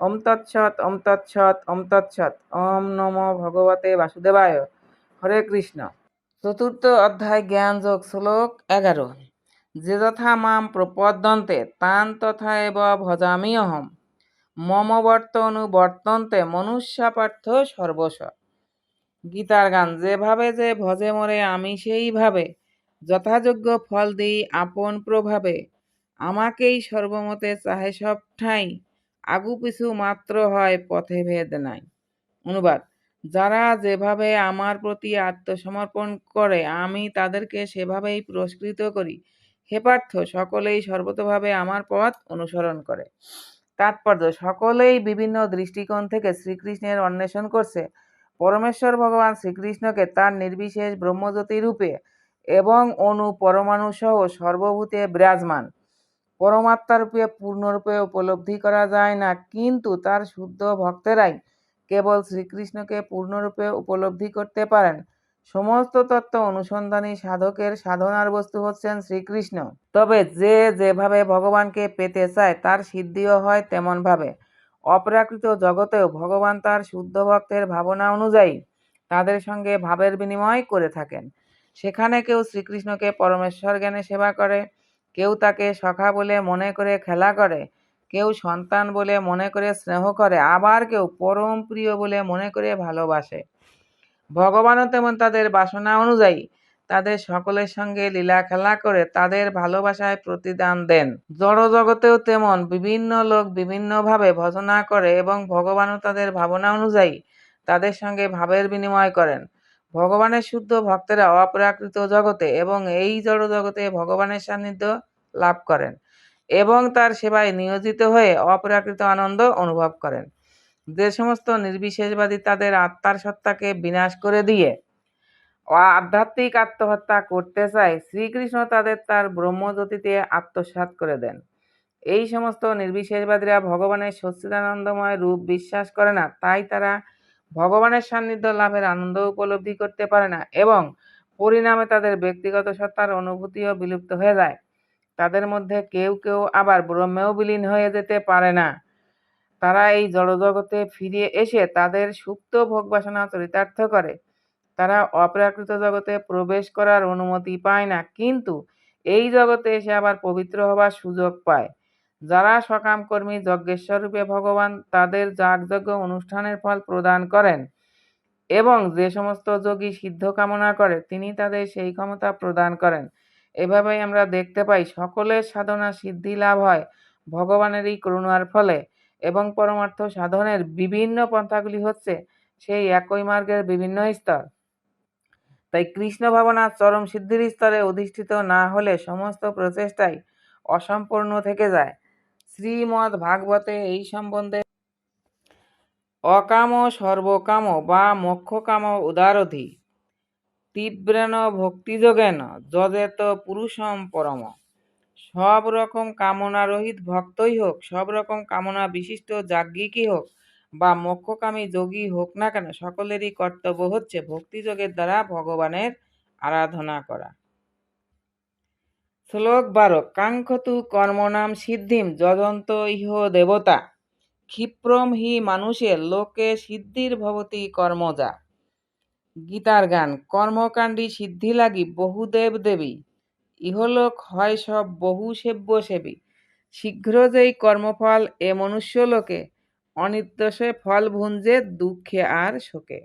ওম তৎসৎ ওম তৎসৎ ওম তৎসৎ। ওম নমো ভগবতে বাসুদেবায়। হরে কৃষ্ণ। চতুর্থ অধ্যায়, জ্ঞানযোগ, শ্লোক এগারো। যে যথা মাম প্রপদ্যন্তে, তান তথা এব ভজামি অহম। মম বর্তনুবর্তন্তে মনুষ্যা পার্থ সর্বস্ব। গীতার গান, যেভাবে যে ভজে মরে, আমি সেইভাবে। যথাযোগ্য ফল দিই, আপন প্রভাবে। আমাকেই সর্বমতে চাহে সব ঠাঁই। আগু পিছু মাত্র হয় পথে ভেদ নাই। অনুবাদ, যারা যেভাবে আমার প্রতি আত্মসমর্পণ করে, আমি তাদেরকে সেভাবেই পুরস্কৃত করি। হে পার্থ, সকলেই সর্বতভাবে আমার পথ অনুসরণ করে। তাৎপর্য, সকলেই বিভিন্ন দৃষ্টিকোণ থেকে শ্রীকৃষ্ণের অন্বেষণ করছে। পরমেশ্বর ভগবান শ্রীকৃষ্ণকে তার নির্বিশেষ ব্রহ্মজ্যোতি রূপে এবং অনু পরমাণু সহ সর্বভূতে বিরাজমান। পরমাত্মারূপে, পূর্ণরূপে উপলব্ধি করা যায় না। কিন্তু তার শুদ্ধ ভক্তেরাই কেবল শ্রীকৃষ্ণকে পূর্ণরূপে উপলব্ধি করতে পারেন। সমস্ত তত্ত্ব অনুসন্ধানী সাধকের সাধনার বস্তু হচ্ছেন শ্রীকৃষ্ণ। তবে যে যেভাবে ভগবানকে পেতে চায়, তার সিদ্ধিও হয় তেমনভাবে। অপ্রাকৃত জগতেও ভগবান তার শুদ্ধ ভক্তের ভাবনা অনুযায়ী তাদের সঙ্গে ভাবের বিনিময় করে থাকেন। সেখানে কেউ শ্রীকৃষ্ণকে পরমেশ্বর জ্ঞানে সেবা করে কেউ তাকে সখা বলে মনে করে খেলা করে, কেউ সন্তান বলে মনে করে স্নেহ করে, আবার কেউ পরম প্রিয় বলে মনে করে ভালোবাসে। ভগবানও তেমন তাদের বাসনা অনুযায়ী তাদের সকলের সঙ্গে লীলা খেলা করে তাদের ভালোবাসায় প্রতিদান দেন। জড় জগতেও তেমন বিভিন্ন লোক বিভিন্নভাবে ভজনা করে এবং ভগবানও তাদের ভাবনা অনুযায়ী তাদের সঙ্গে ভাবের বিনিময় করেন। ভগবানের শুদ্ধ ভক্তেরা অপ্রাকৃত জগতে এবং এই জড় জগতে ভগবানের সান্নিধ্য লাভ করেন এবং তার সেবায় নিয়োজিত হয়ে অপ্রাকৃত আনন্দ অনুভব করেন। যে সমস্ত নির্বিশেষবাদী তাদের আত্মার সত্তাকে বিনাশ করে দিয়ে আধ্যাত্মিক আত্মহত্যা করতে চায়, শ্রীকৃষ্ণ তাদের তার ব্রহ্মজ্যোতিতে আত্মসাৎ করে দেন। এই সমস্ত নির্বিশেষবাদীরা ভগবানের সচ্চিদানন্দময় রূপ বিশ্বাস করে না, তাই তারা ভগবানের সান্নিধ্য লাভের আনন্দ উপলব্ধি করতে পারে না এবং পরিণামে তাদের ব্যক্তিগত সত্তার অনুভূতিও বিলুপ্ত হয়ে যায়। তাদের মধ্যে কেউ কেউ আবার ব্রহ্মেও বিলীন হয়ে যেতে পারে না। তারা এই জড়জগতে ফিরে এসে তাদের সুপ্ত ভোগ বাসনা চরিতার্থ করে। তারা অপ্রাকৃত জগতে প্রবেশ করার অনুমতি পায় না, কিন্তু এই জগতে এসে আবার পবিত্র হবার সুযোগ পায়। যারা সকাম কর্মী যজ্ঞেশ্বর রূপে ভগবান, তাদের যাগযজ্ঞ অনুষ্ঠানের ফল প্রদান করেন এবং যে সমস্ত যোগী সিদ্ধ কামনা করে, তিনি তাদের সেই ক্ষমতা প্রদান করেন। এভাবেই আমরা দেখতে পাই, সকলের সাধনা সিদ্ধি লাভ হয় ভগবানেরই করুণার ফলে এবং পরমার্থ সাধনের বিভিন্ন পন্থাগুলি হচ্ছে সেই একই মার্গের বিভিন্ন স্তর। তাই কৃষ্ণ ভাবনা চরম সিদ্ধির স্তরে অধিষ্ঠিত না হলে সমস্ত প্রচেষ্টাই অসম্পূর্ণ থেকে যায়। শ্রীমৎ ভাগবতে এই সম্বন্ধে অকাম সর্বকাম বা মোক্ষকাম উদারধি। তীব্রেন ভক্তিযোগেন যজেত পুরুষম পরম। সব রকম কামনা রহিত ভক্তই হোক, সব রকম কামনা বিশিষ্ট যাজ্ঞিকই হোক বা মোক্ষকামী যোগী হোক না কেন, সকলেরই কর্তব্য হচ্ছে ভক্তিযোগের দ্বারা ভগবানের আরাধনা করা। শ্লোক বারো, কাঙ্ক্ষতু কর্মনাম সিদ্ধিম যদন্ত ইহ দেবতা। ক্ষিপ্রম হি মানুষের লোকে সিদ্ধির ভবতী কর্মজা। গীতার গান, কর্মকাণ্ডী সিদ্ধি লাগি বহু দেব ইহলোক হয় সব বহু সেব্য সেবী। শীঘ্র যেই কর্মফল এ মনুষ্য লোকে অনিত্যসে ফল ভুঞ্জে দুঃখে আর শোকে।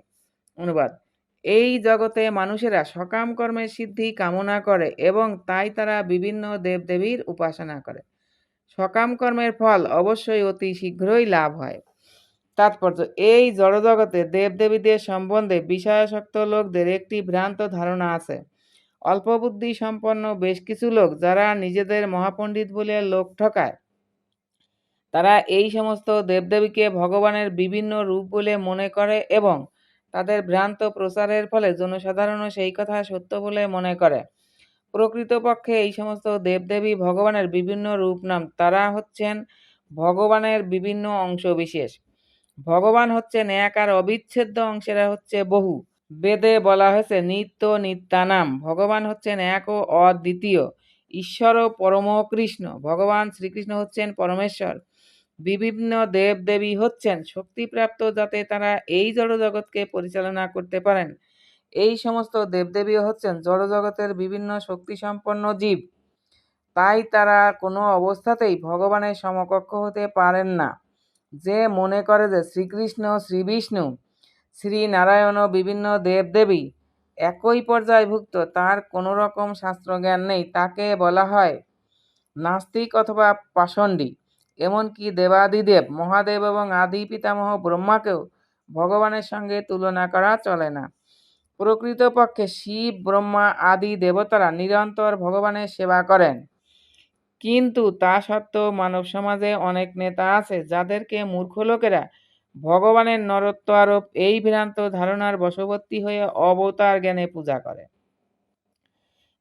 অনুবাদ। এই জগতে মানুষেরা সকাম কর্মের সিদ্ধি কামনা করে এবং তাই তারা বিভিন্ন দেবদেবীর উপাসনা করে। সকাম কর্মের ফল অবশ্যই অতি শীঘ্রই লাভ হয়। তাৎপর্য, এই জড়জগতে দেবদেবীদের সম্বন্ধে বিষয়াসক্ত লোকদের একটি ভ্রান্ত ধারণা আছে। অল্প বুদ্ধি সম্পন্ন বেশ কিছু লোক যারা নিজেদের মহাপণ্ডিত বলে লোক ঠকায়, তারা এই সমস্ত দেবদেবীকে ভগবানের বিভিন্ন রূপ বলে মনে করে এবং তাদের ভ্রান্ত প্রচারের ফলে জনসাধারণও সেই কথা সত্য বলে মনে করে। প্রকৃতপক্ষে এই সমস্ত দেবদেবী ভগবানের বিভিন্ন রূপ নাম, তারা হচ্ছেন ভগবানের বিভিন্ন অংশ বিশেষ। ভগবান হচ্ছেন এক আর অবিচ্ছেদ্য অংশেরা হচ্ছে বহু। বেদে বলা হয়েছে, নিত্য নিত্যানাম। ভগবান হচ্ছেন এক ও অদ্বিতীয়। ঈশ্বর ও পরম কৃষ্ণ ভগবান শ্রীকৃষ্ণ হচ্ছেন পরমেশ্বর। বিভিন্ন দেব দেবী হচ্ছেন, শক্তিপ্রাপ্ত যাতে তারা এই জড়জগৎকে পরিচালনা করতে পারেন। এই সমস্ত দেবদেবী হচ্ছেন জড়জগতের বিভিন্ন শক্তিসম্পন্ন জীব। তাই তারা কোনো অবস্থাতেই ভগবানের সমকক্ষ হতে পারেন না। যে মনে করে যে শ্রীকৃষ্ণ, শ্রীবিষ্ণু, শ্রীনারায়ণ ও বিভিন্ন দেবদেবী একই পর্যায়ভুক্ত, তার কোনো রকম শাস্ত্রজ্ঞান নেই। তাকে বলা হয় নাস্তিক অথবা পাষণ্ডী। এমনকি দেবাদিদেব, মহাদেব এবং আদি পিতামহ ব্রহ্মাকেও ভগবানের সঙ্গে তুলনা করা চলে না। প্রকৃতপক্ষে শিব, ব্রহ্মা, আদি দেবতারা নিরন্তর ভগবানের সেবা করেন। কিন্তু তা সত্ত্বেও মানব সমাজে অনেক নেতা আছে যাদেরকে মূর্খ লোকেরা ভগবানের নরত্ব আরোপ এই ভ্রান্ত ধারণার বশবর্তী হয়ে অবতার জ্ঞানে পূজা করে।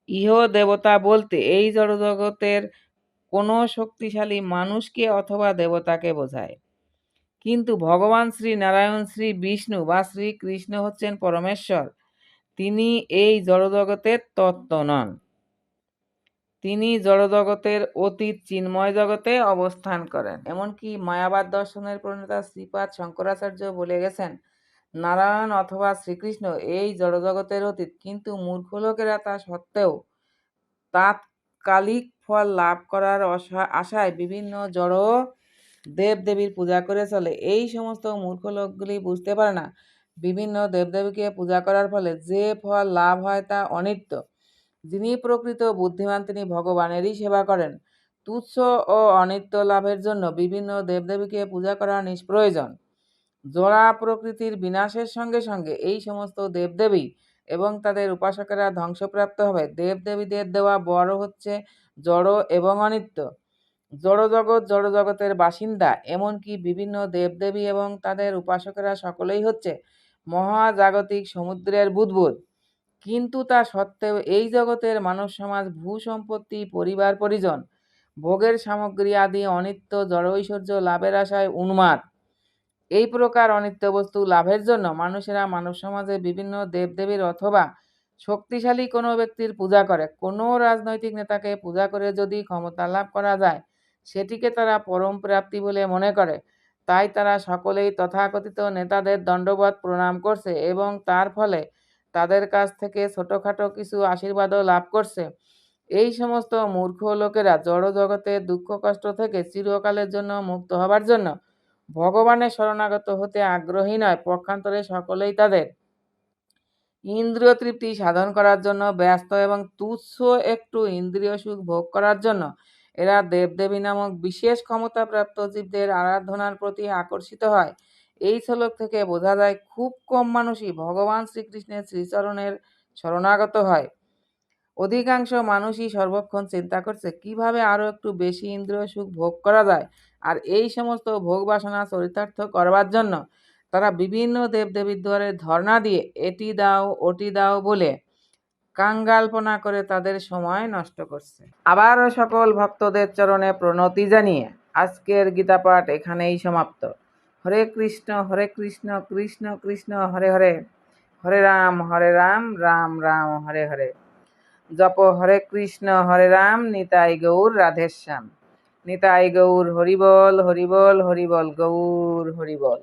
ইহ দেবতা বলতে এই জড়জগতের কোনো শক্তিশালী মানুষকে অথবা দেবতাকে বোঝায়। কিন্তু ভগবান শ্রী নারায়ণ, শ্রী বিষ্ণু বা শ্রী কৃষ্ণ হচ্ছেন পরমেশ্বর। তিনি এই জড়জগতের তত্ত্ব নন। তিনি জড়জগতের অতীত চিন্ময় জগতে অবস্থান করেন। এমনকি মায়াবাদ দর্শনের প্রণেতা শ্রীপাদ শঙ্করাচার্য বলে গেছেন, নারায়ণ অথবা শ্রীকৃষ্ণ এই জড়জগতের অতীত, কিন্তু মূর্খ লোকেরা তা সত্ত্বেও তাৎকালিক ফল লাভ করার আশায় বিভিন্ন জড় দেবদেবীর পূজা করে চলে। এই সমস্ত মূর্খ লোকগুলি বুঝতে পারে না। বিভিন্ন দেবদেবীকে পূজা করার ফলে যে ফল লাভ হয় তা অনিত্য। যিনি প্রকৃত বুদ্ধিমান, তিনি ভগবানেরই সেবা করেন। তুচ্ছ ও অনিত্য লাভের জন্য বিভিন্ন দেবদেবীকে পূজা করা নিষ্প্রয়োজন। জোড়া প্রকৃতির বিনাশের সঙ্গে সঙ্গে এই সমস্ত দেবদেবী এবং তাদের উপাসকেরা ধ্বংসপ্রাপ্ত হবে। দেবদেবীদের দেওয়া বড় হচ্ছে জড় এবং অনিত্য। জড়জগৎ জড়জগতের বাসিন্দা, এমনকি বিভিন্ন দেবদেবী এবং তাদের উপাসকেরা সকলেই হচ্ছে মহাজাগতিক সমুদ্রের বুদবুদ। কিন্তু তা সত্ত্বেও এই জগতের মানব সমাজ ভূ সম্পত্তি পরিবার, পরিজন, ভোগের সামগ্রী আদি অনিত্য জড়ৈশ্বর্য লাভের আশায় উন্মাদ। এই প্রকার অনিত্য বস্তু লাভের জন্য মানুষেরা মানব সমাজে বিভিন্ন দেবদেবীর অথবা শক্তিশালী কোনো ব্যক্তির পূজা করে। কোনো রাজনৈতিক নেতাকে পূজা করে যদি ক্ষমতা লাভ করা যায়, সেটিকে তারা পরম প্রাপ্তি বলে মনে করে। তাই তারা সকলেই তথাকথিত নেতাদের দণ্ডবত প্রণাম করছে এবং তার ফলে তাদের কাছ থেকে ছোটোখাটো কিছু আশীর্বাদও লাভ করছে। এই সমস্ত মূর্খ লোকেরা জড় জগতে দুঃখ কষ্ট থেকে চিরকালের জন্য মুক্ত হবার জন্য ভগবানের শরণাগত হতে আগ্রহী নয়, পক্ষান্তরে সকলেই তাদের। ইন্দ্রিয় তৃপ্তি সাধন করার জন্য, ব্যস্ত এবং তুচ্ছ একটু ইন্দ্রিয় সুখ ভোগ করার জন্য। এরা দেবদেবী নামক বিশেষ ক্ষমতাপ্রাপ্ত জীবদের আরাধনার প্রতি আকর্ষিত হয়। এই শ্লোক থেকে বোঝা যায়, খুব কম মানুষই ভগবান শ্রীকৃষ্ণের শ্রীচরণের শরণাগত হয়। অধিকাংশ মানুষই সর্বক্ষণ চিন্তা করছে, কীভাবে আরও একটু বেশি ইন্দ্রিয় সুখ ভোগ করা যায়? আর এই সমস্ত ভোগ বাসনা চরিতার্থ করবার জন্য তারা বিভিন্ন দেবদেবীর দ্বারে ধর্ণা দিয়ে এটি দাও, ওটি দাও বলে কাঙ্গালপনা করে তাদের সময় নষ্ট করছে। আবারও সকল ভক্তদের চরণে প্রণতি জানিয়ে আজকের গীতাপাঠ এখানেই সমাপ্ত। হরে কৃষ্ণ হরে কৃষ্ণ কৃষ্ণ কৃষ্ণ, হরে হরে। হরে রাম হরে রাম রাম রাম, হরে হরে। জপ হরে কৃষ্ণ, হরে রাম, নিতাই গৌর রাধেশ্যাম নিতাই গৌর, হরিবল হরিবল হরিবল গৌর, হরিবল।